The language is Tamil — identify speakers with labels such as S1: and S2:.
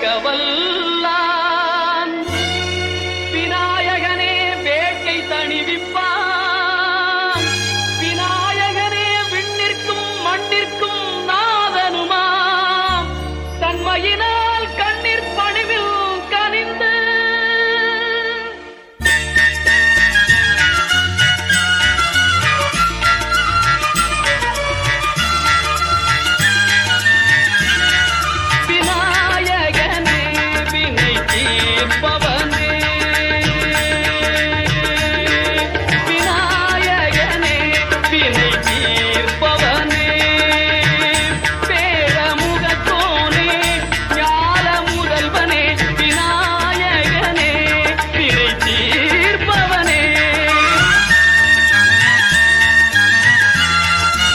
S1: செவ்வினையை